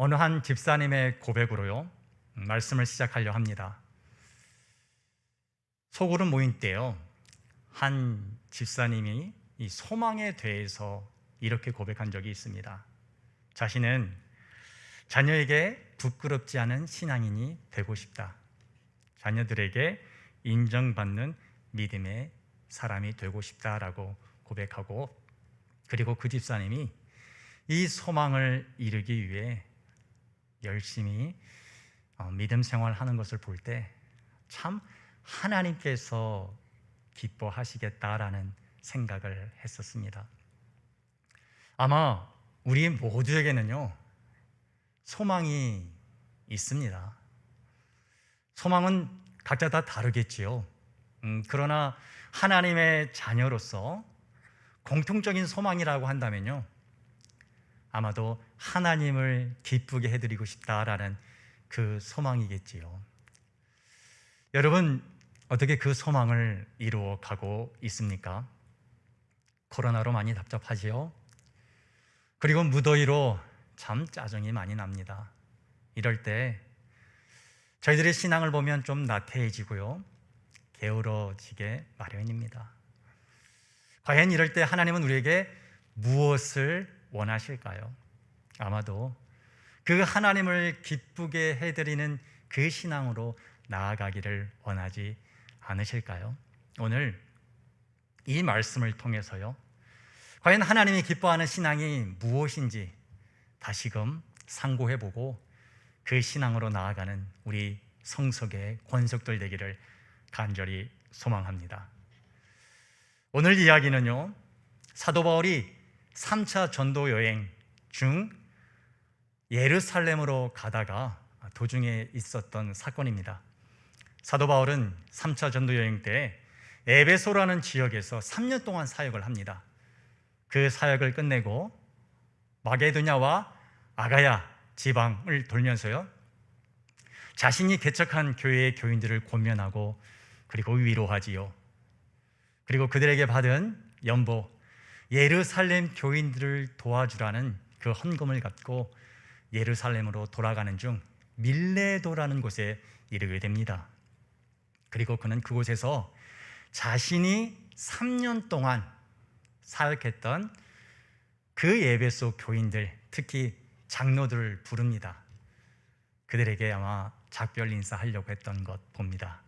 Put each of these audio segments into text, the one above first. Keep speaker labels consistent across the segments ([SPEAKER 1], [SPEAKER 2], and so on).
[SPEAKER 1] 어느 한 집사님의 고백으로요 음, 말씀을 시작하려 합니다. 소그룹 모임 때요 한 집사님이 이 소망에 대해서 이렇게 고백한 적이 있습니다. 자신은 자녀에게 부끄럽지 않은 신앙인이 되고 싶다. 자녀들에게 인정받는 믿음의 사람이 되고 싶다라고 고백하고 그리고 그 집사님이 이 소망을 이루기 위해 열심히 어, 믿음 생활하는 것을 볼 때 참 하나님께서 기뻐하시겠다라는 생각을 했었습니다. 아마 우리 모두에게는요 소망이 있습니다. 소망은 각자 다 다르겠지요. 음, 그러나 하나님의 자녀로서 공통적인 소망이라고 한다면요. 아마도 하나님을 기쁘게 해드리고 싶다라는 그 소망이겠지요. 여러분, 어떻게 그 소망을 이루어 가고 있습니까? 코로나로 많이 답답하지요? 그리고 무더위로 참 짜증이 많이 납니다. 이럴 때 저희들의 신앙을 보면 좀 나태해지고요. 게으러지게 마련입니다. 과연 이럴 때 하나님은 우리에게 무엇을 원하실까요? 아마도 그 하나님을 기쁘게 해드리는 그 신앙으로 나아가기를 원하지 않으실까요? 오늘 이 말씀을 통해서요. 과연 하나님이 기뻐하는 신앙이 무엇인지 다시금 상고해보고 그 신앙으로 나아가는 우리 성석의 권속들 되기를 간절히 소망합니다. 오늘 이야기는요, 사도 바울이 3차 전도 여행 중 예루살렘으로 가다가 도중에 있었던 사건입니다. 사도 바울은 3차 전도 여행 때 에베소라는 지역에서 3년 동안 사역을 합니다. 그 사역을 끝내고 마게도냐와 아가야 지방을 돌면서요. 자신이 개척한 교회의 교인들을 권면하고 그리고 위로하지요. 그리고 그들에게 받은 연보 예루살렘 교인들을 도와주라는 그 헌금을 갖고 예루살렘으로 돌아가는 중 밀레도라는 곳에 이르게 됩니다. 그리고 그는 그곳에서 자신이 3년 동안 사역했던 그 예배소 교인들, 특히 장로들을 부릅니다. 그들에게 아마 작별 인사하려고 했던 것 봅니다.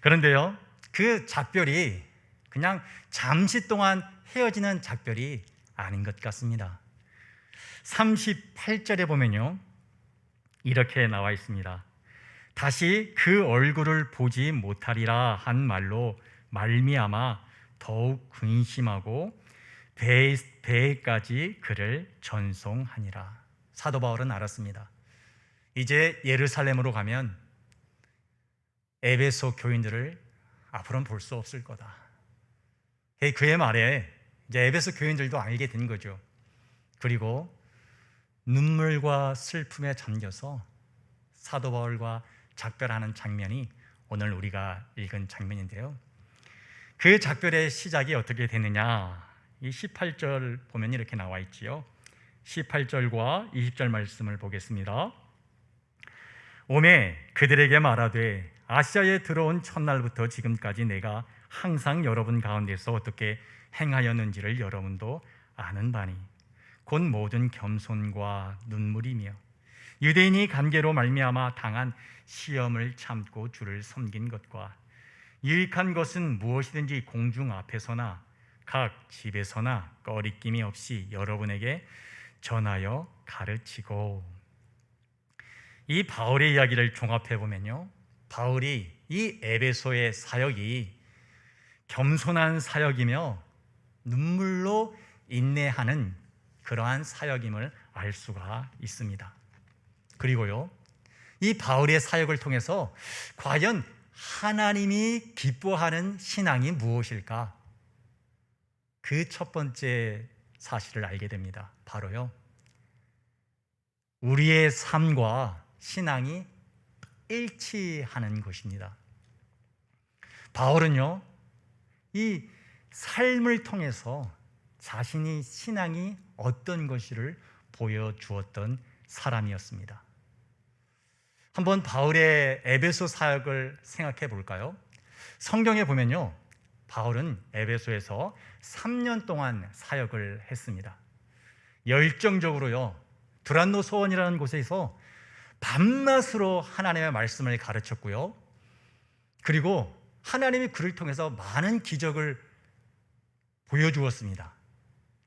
[SPEAKER 1] 그런데요, 그 작별이 그냥 잠시 동안 헤어지는 작별이 아닌 것 같습니다. 38절에 보면요. 이렇게 나와 있습니다. 다시 그 얼굴을 보지 못하리라 한 말로 말미암아 더욱 근심하고 배, 배까지 그를 전송하니라. 사도 바울은 알았습니다. 이제 예루살렘으로 가면 에베소 교인들을 앞으로는 볼 수 없을 거다. 그의 말에 이제 에베소 교인들도 알게 된 거죠. 그리고 눈물과 슬픔에 잠겨서 사도 바울과 작별하는 장면이 오늘 우리가 읽은 장면인데요. 그 작별의 시작이 어떻게 되느냐? 이 18절 보면 이렇게 나와 있지요. 18절과 20절 말씀을 보겠습니다. 오매 그들에게 말하되 아시아에 들어온 첫날부터 지금까지 내가 항상 여러분 가운데서 어떻게 행하였는지를 여러분도 아는 바니 곧 모든 겸손과 눈물이며 유대인이 관계로 말미암아 당한 시험을 참고 주를 섬긴 것과 유익한 것은 무엇이든지 공중 앞에서나 각 집에서나 꺼리낌이 없이 여러분에게 전하여 가르치고 이 바울의 이야기를 종합해 보면요. 바울이 이 에베소의 사역이 겸손한 사역이며 눈물로 인내하는 그러한 사역임을 알 수가 있습니다. 그리고요, 이 바울의 사역을 통해서 과연 하나님이 기뻐하는 신앙이 무엇일까? 그 첫 번째 사실을 알게 됩니다. 바로요, 우리의 삶과 신앙이 일치하는 것입니다. 바울은요, 이 삶을 통해서 자신이 신앙이 어떤 것을 보여주었던 사람이었습니다. 한번 바울의 에베소 사역을 생각해 볼까요? 성경에 보면요. 바울은 에베소에서 3년 동안 사역을 했습니다. 열정적으로요. 두란노 소원이라는 곳에서 밤낮으로 하나님의 말씀을 가르쳤고요. 그리고 하나님이 그를 통해서 많은 기적을 보여주었습니다.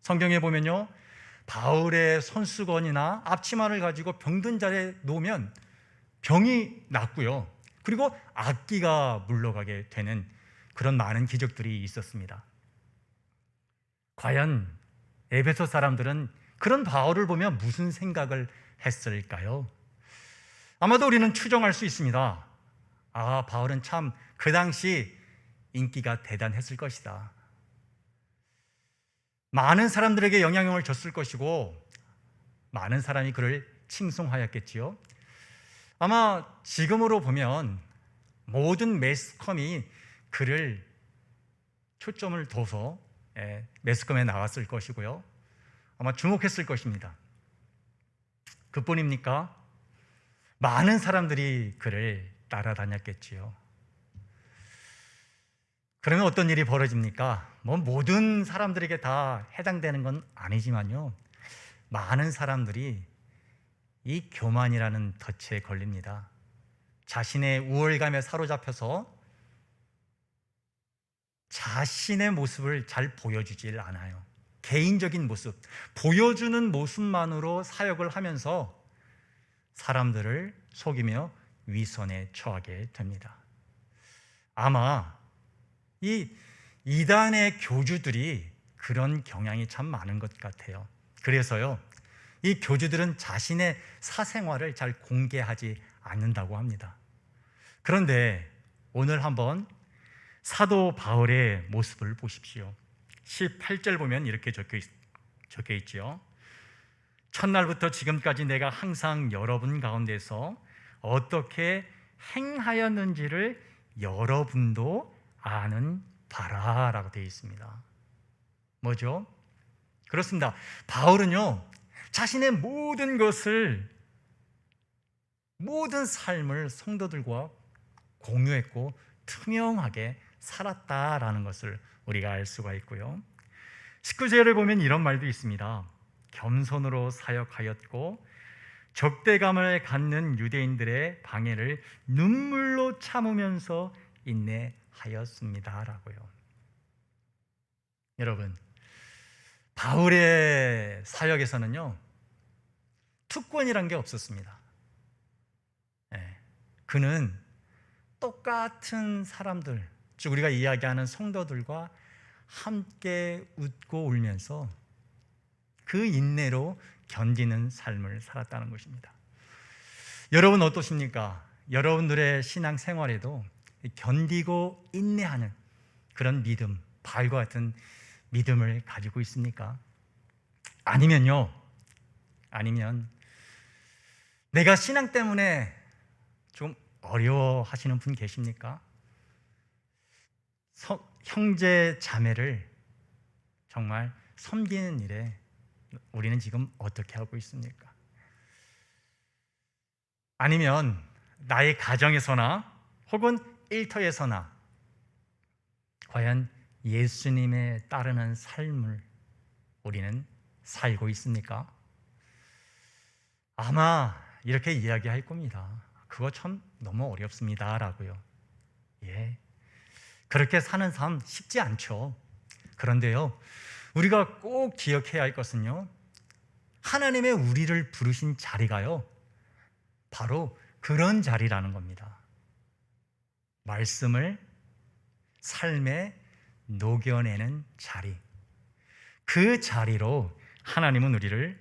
[SPEAKER 1] 성경에 보면요. 바울의 손수건이나 앞치마를 가지고 병든 자리에 놓으면 병이 낫고요. 그리고 악기가 물러가게 되는 그런 많은 기적들이 있었습니다. 과연 에베소 사람들은 그런 바울을 보며 무슨 생각을 했을까요? 아마도 우리는 추정할 수 있습니다. 아, 바울은 참 그 당시 인기가 대단했을 것이다. 많은 사람들에게 영향력을 줬을 것이고 많은 사람이 그를 칭송하였겠지요. 아마 지금으로 보면 모든 매스컴이 그를 초점을 둬서 예, 매스컴에 나왔을 것이고요. 아마 주목했을 것입니다. 그뿐입니까? 많은 사람들이 그를 따라다녔겠지요. 그러면 어떤 일이 벌어집니까? 뭐 모든 사람들에게 다 해당되는 건 아니지만요. 많은 사람들이 이 교만이라는 덫에 걸립니다. 자신의 우월감에 사로잡혀서 자신의 모습을 잘 보여주질 않아요. 개인적인 모습, 보여주는 모습만으로 사역을 하면서 사람들을 속이며 위선에 처하게 됩니다. 아마 이 이단의 교주들이 그런 경향이 참 많은 것 같아요. 그래서요, 이 교주들은 자신의 사생활을 잘 공개하지 않는다고 합니다. 그런데 오늘 한번 사도 바울의 모습을 보십시오. 18절 보면 이렇게 적혀, 있, 적혀 있지요. 첫날부터 지금까지 내가 항상 여러분 가운데서 어떻게 행하였는지를 여러분도 아는 바라라고 되어 있습니다. 뭐죠? 그렇습니다. 바울은요, 자신의 모든 것을, 모든 삶을 성도들과 공유했고, 투명하게 살았다라는 것을 우리가 알 수가 있고요. 19절을 보면 이런 말도 있습니다. 겸손으로 사역하였고 적대감을 갖는 유대인들의 방해를 눈물로 참으면서 인내 하였습니다라고요. 여러분, 바울의 사역에서는요 특권이란 게 없었습니다. 네, 그는 똑같은 사람들, 즉 우리가 이야기하는 성도들과 함께 웃고 울면서 그 인내로 견디는 삶을 살았다는 것입니다. 여러분 어떠십니까? 여러분들의 신앙 생활에도 견디고 인내하는 그런 믿음, 발과 같은 믿음을 가지고 있습니까? 아니면요, 아니면 내가 신앙 때문에 좀 어려워 하시는 분 계십니까? 서, 형제 자매를 정말 섬기는 일에 우리는 지금 어떻게 하고 있습니까? 아니면 나의 가정에서나 혹은 일터에서나 과연 예수님에 따르는 삶을 우리는 살고 있습니까? 아마 이렇게 이야기할 겁니다. 그거 참 너무 어렵습니다 라고요. 예. 그렇게 사는 삶 쉽지 않죠. 그런데요, 우리가 꼭 기억해야 할 것은요, 하나님의 우리를 부르신 자리가요, 바로 그런 자리라는 겁니다. 말씀을 삶에 녹여내는 자리. 그 자리로 하나님은 우리를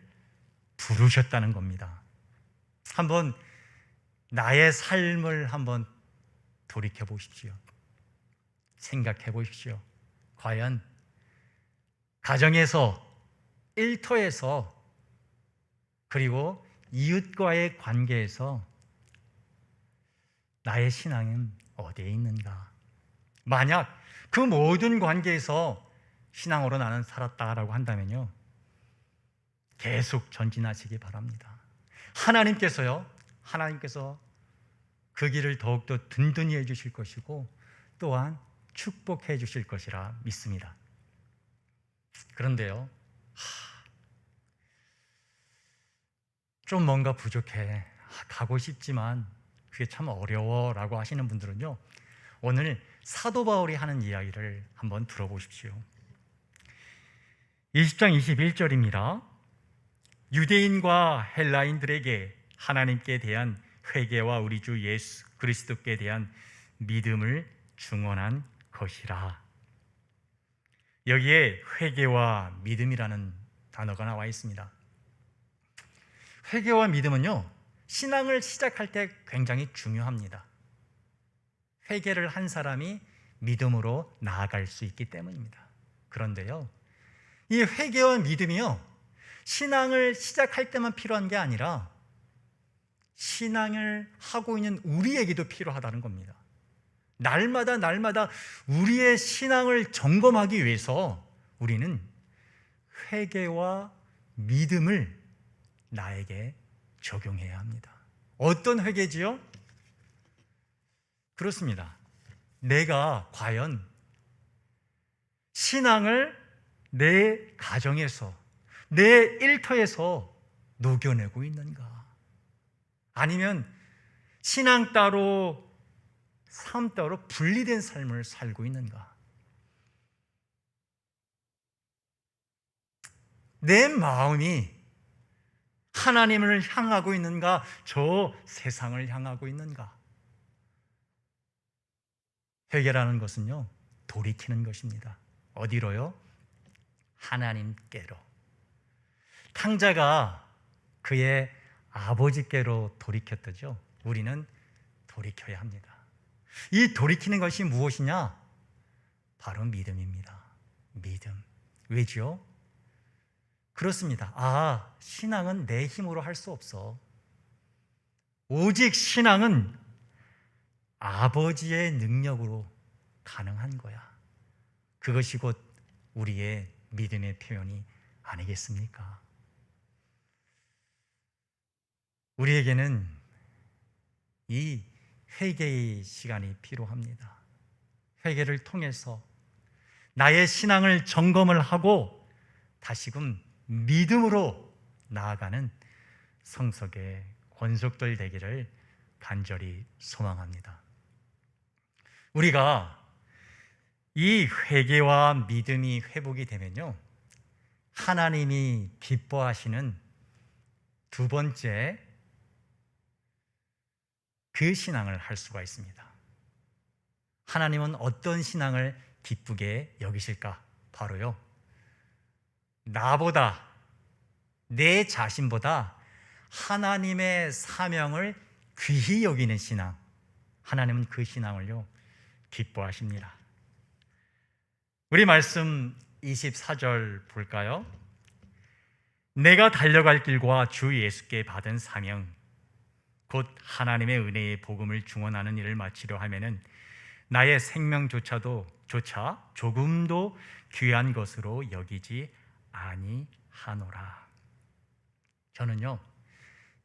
[SPEAKER 1] 부르셨다는 겁니다. 한번 나의 삶을 한번 돌이켜 보십시오. 생각해 보십시오. 과연 가정에서 일터에서 그리고 이웃과의 관계에서 나의 신앙은 어디에 있는가? 만약 그 모든 관계에서 신앙으로 나는 살았다라고 한다면요. 계속 전진하시기 바랍니다. 하나님께서요, 하나님께서 그 길을 더욱더 든든히 해 주실 것이고 또한 축복해 주실 것이라 믿습니다. 그런데요, 하, 좀 뭔가 부족해. 아, 가고 싶지만 그게 참 어려워라고 하시는 분들은요, 오늘 사도 바울이 하는 이야기를 한번 들어보십시오. 20장 21절입니다. 유대인과 헬라인들에게 하나님께 대한 회개와 우리 주 예수 그리스도께 대한 믿음을 중원한 것이라. 여기에 회개와 믿음이라는 단어가 나와 있습니다. 회개와 믿음은요, 신앙을 시작할 때 굉장히 중요합니다. 회개를 한 사람이 믿음으로 나아갈 수 있기 때문입니다. 그런데요, 이 회개와 믿음이요, 신앙을 시작할 때만 필요한 게 아니라 신앙을 하고 있는 우리에게도 필요하다는 겁니다. 날마다 날마다 우리의 신앙을 점검하기 위해서 우리는 회개와 믿음을 나에게 적용해야 합니다. 어떤 회개지요? 그렇습니다. 내가 과연 신앙을 내 가정에서, 내 일터에서 녹여내고 있는가? 아니면 신앙 따로, 삶 따로 분리된 삶을 살고 있는가? 내 마음이 하나님을 향하고 있는가? 저 세상을 향하고 있는가? 회개라는 것은요, 돌이키는 것입니다. 어디로요? 하나님께로. 탕자가 그의 아버지께로 돌이켰다죠. 우리는 돌이켜야 합니다. 이 돌이키는 것이 무엇이냐? 바로 믿음입니다. 믿음. 왜죠? 그렇습니다. 아, 신앙은 내 힘으로 할 수 없어. 오직 신앙은 아버지의 능력으로 가능한 거야. 그것이 곧 우리의 믿음의 표현이 아니겠습니까? 우리에게는 이 회개의 시간이 필요합니다. 회개를 통해서 나의 신앙을 점검을 하고 다시금 믿음으로 나아가는 성석의 권속들 되기를 간절히 소망합니다. 우리가 이 회개와 믿음이 회복이 되면요. 하나님이 기뻐하시는 두 번째 그 신앙을 할 수가 있습니다. 하나님은 어떤 신앙을 기쁘게 여기실까? 바로요. 나보다, 내 자신보다 하나님의 사명을 귀히 여기는 신앙. 하나님은 그 신앙을요, 기뻐하십니다. 우리 말씀 24절 볼까요? 내가 달려갈 길과 주 예수께 받은 사명, 곧 하나님의 은혜의 복음을 중원하는 일을 마치려 하면은 나의 생명조차도 조차 조금도 귀한 것으로 여기지 아니하노라. 저는요,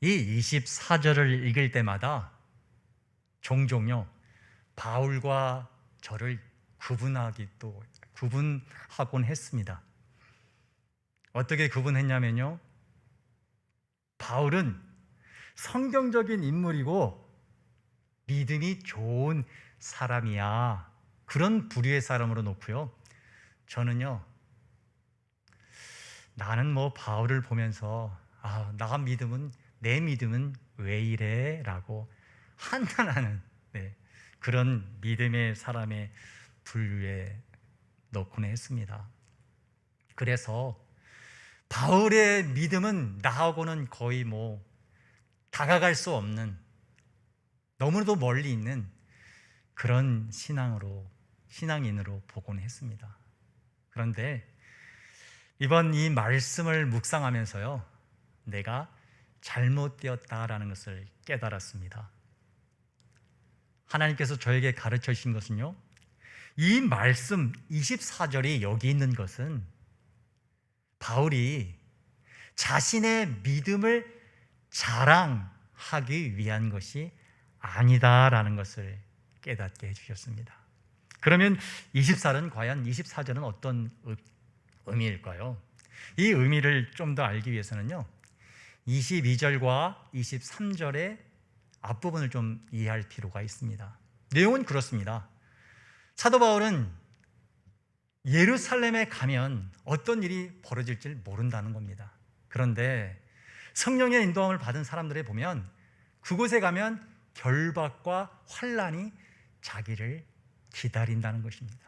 [SPEAKER 1] 이 24절을 읽을 때마다 종종요, 바울과 저를 구분하기 또 구분하곤 했습니다. 어떻게 구분했냐면요. 바울은 성경적인 인물이고 믿음이 좋은 사람이야. 그런 부류의 사람으로 놓고요. 저는요. 나는 뭐 바울을 보면서 아, 나 믿음은 내 믿음은 왜 이래라고 한탄하는 네, 그런 믿음의 사람의 분류에 넣곤 했습니다. 그래서 바울의 믿음은 나하고는 거의 뭐 다가갈 수 없는 너무나도 멀리 있는 그런 신앙으로 신앙인으로 보곤 했습니다. 그런데 이번 이 말씀을 묵상하면서요, 내가 잘못되었다라는 것을 깨달았습니다. 하나님께서 저에게 가르쳐 주신 것은요, 이 말씀 24절이 여기 있는 것은 바울이 자신의 믿음을 자랑하기 위한 것이 아니다라는 것을 깨닫게 해주셨습니다. 그러면 24는 과연 24절은 어떤 의- 의미일까요? 이 의미를 좀 더 알기 위해서는요. 22절과 23절의 앞부분을 좀 이해할 필요가 있습니다. 내용은 그렇습니다. 사도 바울은 예루살렘에 가면 어떤 일이 벌어질지 모른다는 겁니다. 그런데 성령의 인도함을 받은 사람들에 보면 그곳에 가면 결박과 환란이 자기를 기다린다는 것입니다.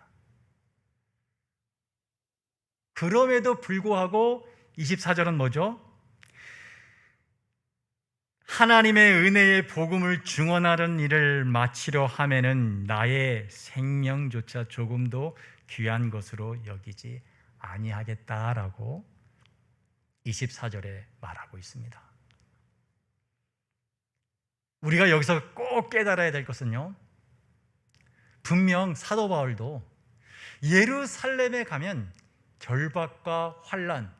[SPEAKER 1] 그럼에도 불구하고 24절은 뭐죠? 하나님의 은혜의 복음을 증언하는 일을 마치려 하면은 나의 생명조차 조금도 귀한 것으로 여기지 아니하겠다라고 24절에 말하고 있습니다. 우리가 여기서 꼭 깨달아야 될 것은요. 분명 사도 바울도 예루살렘에 가면 결박과 환란,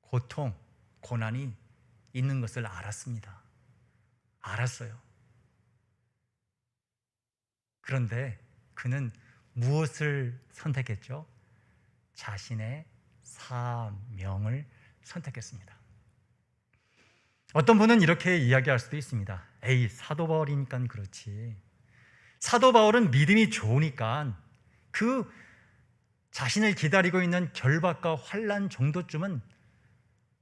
[SPEAKER 1] 고통, 고난이 있는 것을 알았습니다. 알았어요. 그런데 그는 무엇을 선택했죠? 자신의 사명을 선택했습니다. 어떤 분은 이렇게 이야기할 수도 있습니다. 에이, 사도 바울이니까 그렇지. 사도 바울은 믿음이 좋으니까 그 자신을 기다리고 있는 결박과 환란 정도쯤은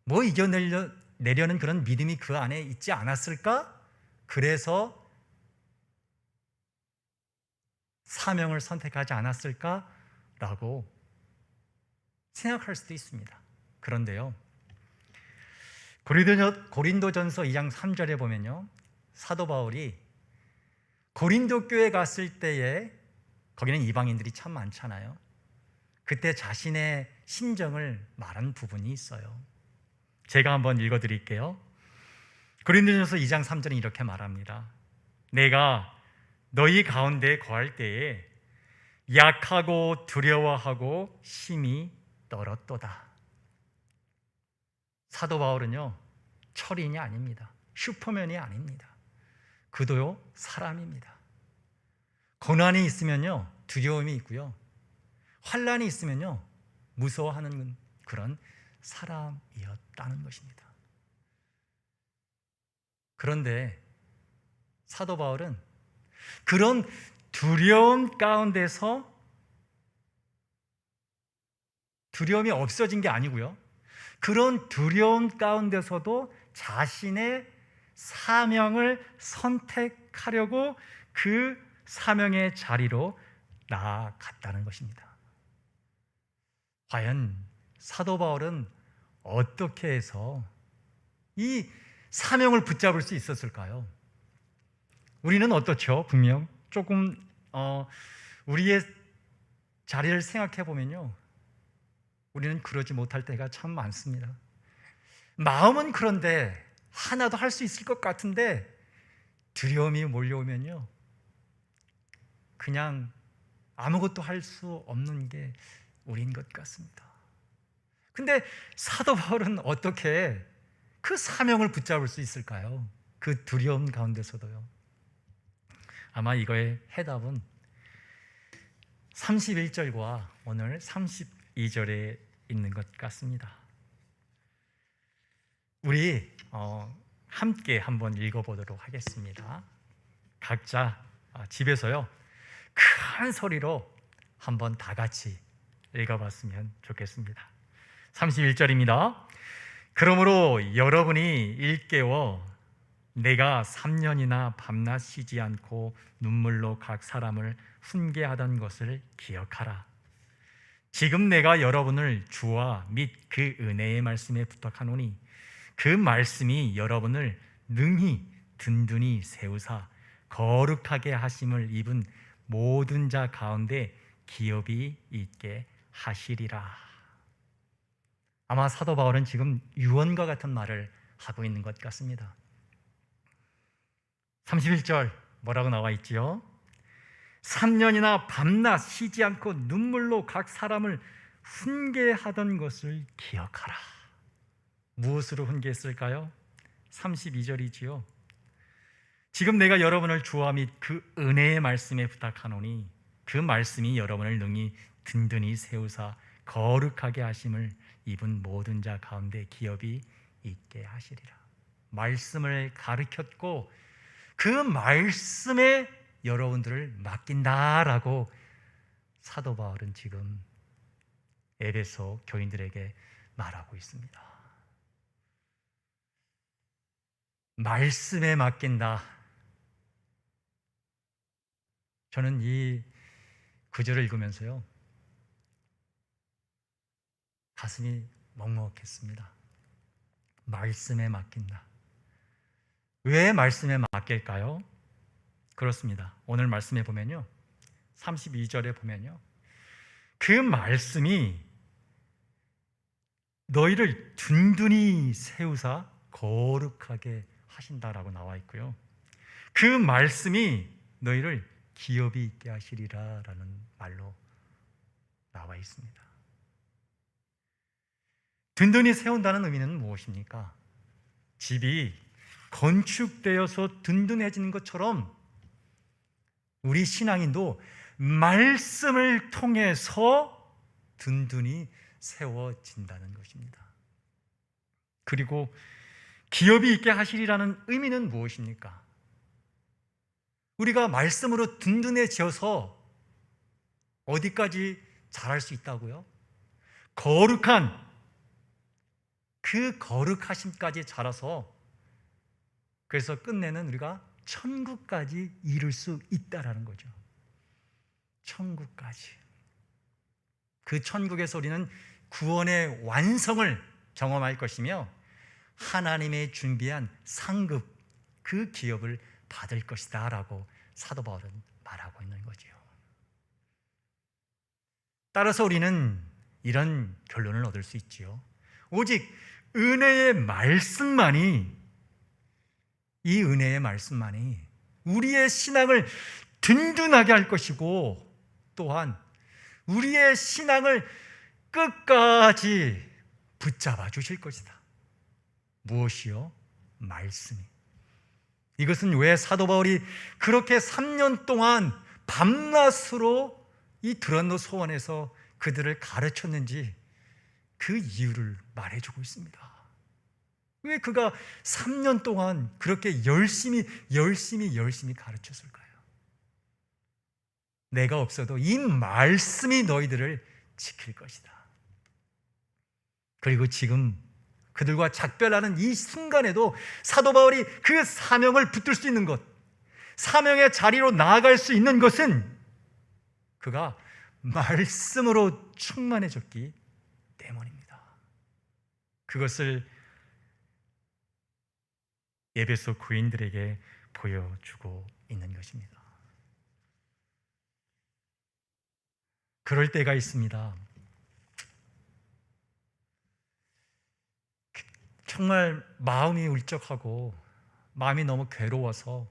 [SPEAKER 1] 뭐 이겨내려 내려는 그런 믿음이 그 안에 있지 않았을까? 그래서 사명을 선택하지 않았을까라고 생각할 수도 있습니다. 그런데요. 고린도, 고린도전서 2장 3절에 보면요. 사도 바울이 고린도 교회 갔을 때에 거기는 이방인들이 참 많잖아요. 그때 자신의 심정을 말한 부분이 있어요. 제가 한번 읽어 드릴게요. 고린도전서 2장 3절은 이렇게 말합니다. 내가 너희 가운데 거할 때에 약하고 두려워하고 심히 떨었도다. 사도 바울은요, 철인이 아닙니다. 슈퍼맨이 아닙니다. 그도요, 사람입니다. 고난이 있으면요, 두려움이 있고요. 환란이 있으면요, 무서워하는 그런 사람이었다는 것입니다. 그런데 사도 바울은 그런 두려움 가운데서 두려움이 없어진 게 아니고요. 그런 두려움 가운데서도 자신의 사명을 선택하려고 그 사명의 자리로 나아갔다는 것입니다. 과연 사도 바울은 어떻게 해서 이 사명을 붙잡을 수 있었을까요? 우리는 어떻죠? 분명 조금 어, 우리의 자리를 생각해 보면요, 우리는 그러지 못할 때가 참 많습니다. 마음은 그런데 하나도 할 수 있을 것 같은데 두려움이 몰려오면요, 그냥 아무것도 할 수 없는 게 우리인 것 같습니다. 근데 사도 바울은 어떻게 그 사명을 붙잡을 수 있을까요? 그 두려움 가운데서도요. 아마 이거의 해답은 31절과 오늘 32절에 있는 것 같습니다. 우리 어, 함께 한번 읽어보도록 하겠습니다. 각자 아, 집에서요 큰 소리로 한번 다 같이 읽어봤으면 좋겠습니다. 31절입니다. 그러므로 여러분이 일깨워 내가 3년이나 밤낮 쉬지 않고 눈물로 각 사람을 훈계하던 것을 기억하라. 지금 내가 여러분을 주와 및 그 은혜의 말씀에 부탁하노니 그 말씀이 여러분을 능히 든든히 세우사 거룩하게 하심을 입은 모든 자 가운데 기업이 있게 하시리라. 아마 사도 바울은 지금 유언과 같은 말을 하고 있는 것 같습니다. 31절 뭐라고 나와 있지요? 3년이나 밤낮 쉬지 않고 눈물로 각 사람을 훈계하던 것을 기억하라. 무엇으로 훈계했을까요? 32절이지요. 지금 내가 여러분을 주와 및 그 은혜의 말씀에 부탁하노니 그 말씀이 여러분을 능히 든든히 세우사 거룩하게 하심을 입은 모든 자 가운데 기업이 있게 하시리라. 말씀을 가르쳤고 그 말씀에 여러분들을 맡긴다라고 사도 바울은 지금 에베소 교인들에게 말하고 있습니다. 말씀에 맡긴다. 저는 이 구절을 읽으면서요. 가슴이 먹먹했습니다. 말씀에 맡긴다. 왜 말씀에 맡길까요? 그렇습니다. 오늘 말씀에 보면요. 32절에 보면요. 그 말씀이 너희를 둔둔히 세우사 거룩하게 하신다라고 나와 있고요. 그 말씀이 너희를 기업이 있게 하시리라라는 말로 나와 있습니다. 든든히 세운다는 의미는 무엇입니까? 집이 건축되어서 든든해지는 것처럼 우리 신앙인도 말씀을 통해서 든든히 세워진다는 것입니다. 그리고 기업이 있게 하시리라는 의미는 무엇입니까? 우리가 말씀으로 든든해져서 어디까지 잘할 수 있다고요? 거룩한 그 거룩하심까지 자라서 그래서 끝내는 우리가 천국까지 이룰 수 있다라는 거죠. 천국까지. 그 천국에서 우리는 구원의 완성을 경험할 것이며 하나님의 준비한 상급 그 기업을 받을 것이다라고 사도 바울은 말하고 있는 거지요. 따라서 우리는 이런 결론을 얻을 수 있지요. 오직 은혜의 말씀만이 이 은혜의 말씀만이 우리의 신앙을 든든하게 할 것이고 또한 우리의 신앙을 끝까지 붙잡아 주실 것이다. 무엇이요? 말씀이. 이것은 왜 사도 바울이 그렇게 3년 동안 밤낮으로 이 드란노 소원에서 그들을 가르쳤는지 그 이유를 말해주고 있습니다. 왜 그가 3년 동안 그렇게 열심히, 열심히, 열심히 가르쳤을까요? 내가 없어도 이 말씀이 너희들을 지킬 것이다. 그리고 지금 그들과 작별하는 이 순간에도 사도 바울이 그 사명을 붙들 수 있는 것, 사명의 자리로 나아갈 수 있는 것은 그가 말씀으로 충만해졌기 때문입니다. 그것을 예배소 구인들에게 보여주고 있는 것입니다. 그럴 때가 있습니다. 정말 마음이 울적하고 마음이 너무 괴로워서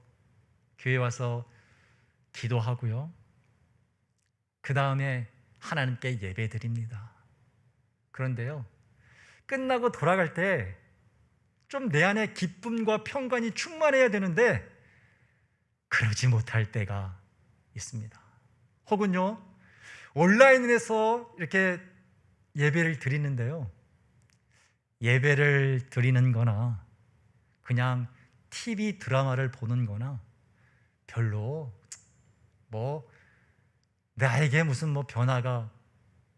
[SPEAKER 1] 교회 와서 기도하고요. 그 다음에 하나님께 예배 드립니다. 그런데요, 끝나고 돌아갈 때 좀 내 안에 기쁨과 평관이 충만해야 되는데 그러지 못할 때가 있습니다. 혹은요, 온라인에서 이렇게 예배를 드리는데요. 예배를 드리는 거나 그냥 TV 드라마를 보는 거나 별로 뭐 나에게 무슨 뭐 변화가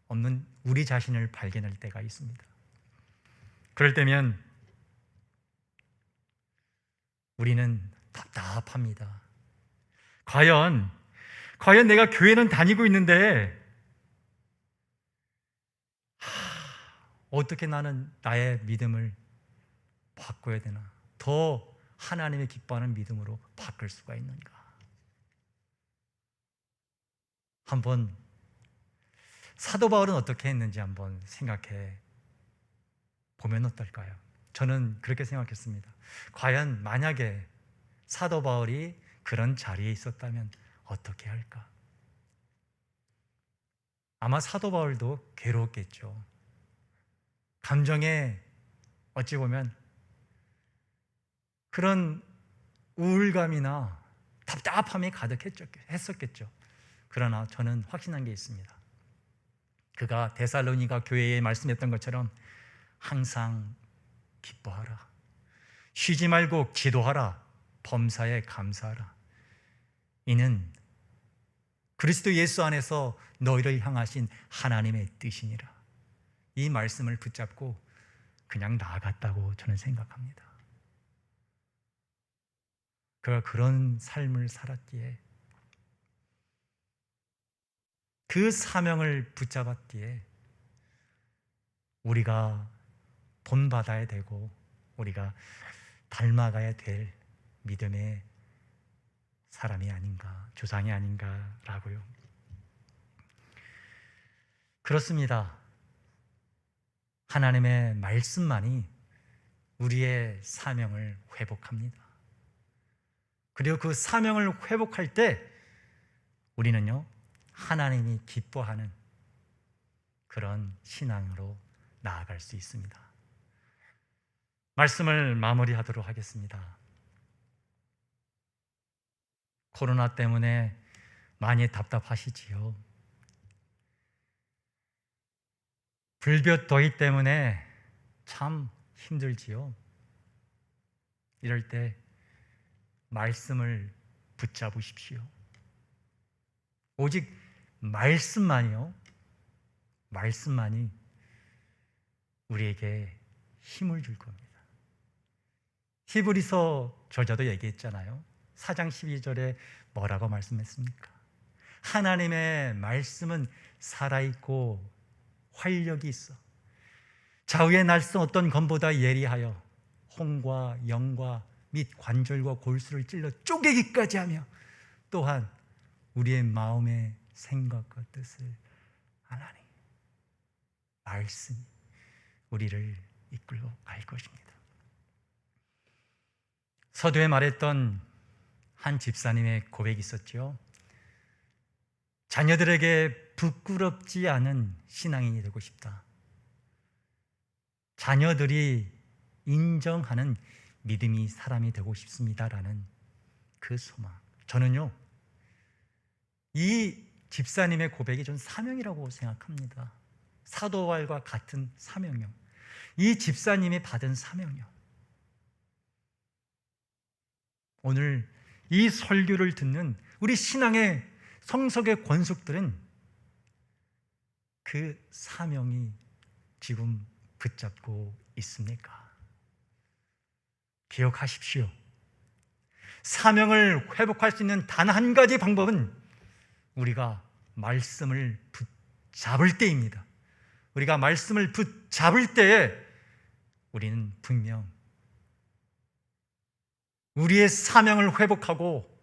[SPEAKER 1] 없는 우리 자신을 발견할 때가 있습니다. 그럴 때면 우리는 답답합니다. 과연 과연 내가 교회는 다니고 있는데 어떻게 나는 나의 믿음을 바꿔야 되나? 더 하나님의 기뻐하는 믿음으로 바꿀 수가 있는가? 한번 사도 바울은 어떻게 했는지 한번 생각해 보면 어떨까요? 저는 그렇게 생각했습니다. 과연 만약에 사도 바울이 그런 자리에 있었다면 어떻게 할까? 아마 사도 바울도 괴로웠겠죠. 감정에 어찌 보면 그런 우울감이나 답답함이 가득했었겠죠. 그러나 저는 확신한 게 있습니다. 그가 데살로니가 교회에 말씀했던 것처럼 항상 기뻐하라. 쉬지 말고 기도하라. 범사에 감사하라. 이는 그리스도 예수 안에서 너희를 향하신 하나님의 뜻이니라. 이 말씀을 붙잡고 그냥 나아갔다고 저는 생각합니다. 그가 그런 삶을 살았기에 그 사명을 붙잡았기에 우리가 본받아야 되고 우리가 닮아가야 될 믿음의 사람이 아닌가, 조상이 아닌가라고요. 그렇습니다. 하나님의 말씀만이 우리의 사명을 회복합니다. 그리고 그 사명을 회복할 때 우리는요, 하나님이 기뻐하는 그런 신앙으로 나아갈 수 있습니다. 말씀을 마무리하도록 하겠습니다. 코로나 때문에 많이 답답하시지요. 불볕 더위 때문에 참 힘들지요. 이럴 때 말씀을 붙잡으십시오. 오직 말씀만이요. 말씀만이 우리에게 힘을 줄 겁니다. 히브리서 저자도 얘기했잖아요. 4장 12절에 뭐라고 말씀했습니까? 하나님의 말씀은 살아있고 활력이 있어. 좌우의 날선 어떤 검보다 예리하여 홍과 영과 및 관절과 골수를 찔러 쪼개기까지 하며 또한 우리의 마음의 생각과 뜻을 하나님 말씀이 우리를 이끌고 갈 것입니다. 서두에 말했던 한 집사님의 고백이 있었죠. 자녀들에게 부끄럽지 않은 신앙인이 되고 싶다. 자녀들이 인정하는 믿음이 사람이 되고 싶습니다라는 그 소망. 저는요, 이 집사님의 고백이 전 사명이라고 생각합니다. 사도활과 같은 사명이요. 이 집사님이 받은 사명이요. 오늘 이 설교를 듣는 우리 신앙의 성석의 권속들은 그 사명이 지금 붙잡고 있습니까? 기억하십시오. 사명을 회복할 수 있는 단 한 가지 방법은 우리가 말씀을 붙잡을 때입니다. 우리가 말씀을 붙잡을 때에 우리는 분명 우리의 사명을 회복하고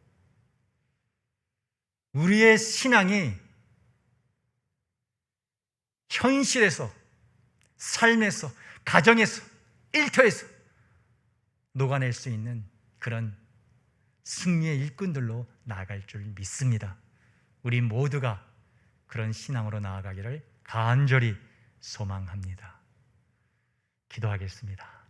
[SPEAKER 1] 우리의 신앙이 현실에서, 삶에서, 가정에서, 일터에서 녹아낼 수 있는 그런 승리의 일꾼들로 나아갈 줄 믿습니다. 우리 모두가 그런 신앙으로 나아가기를 간절히 소망합니다. 기도하겠습니다.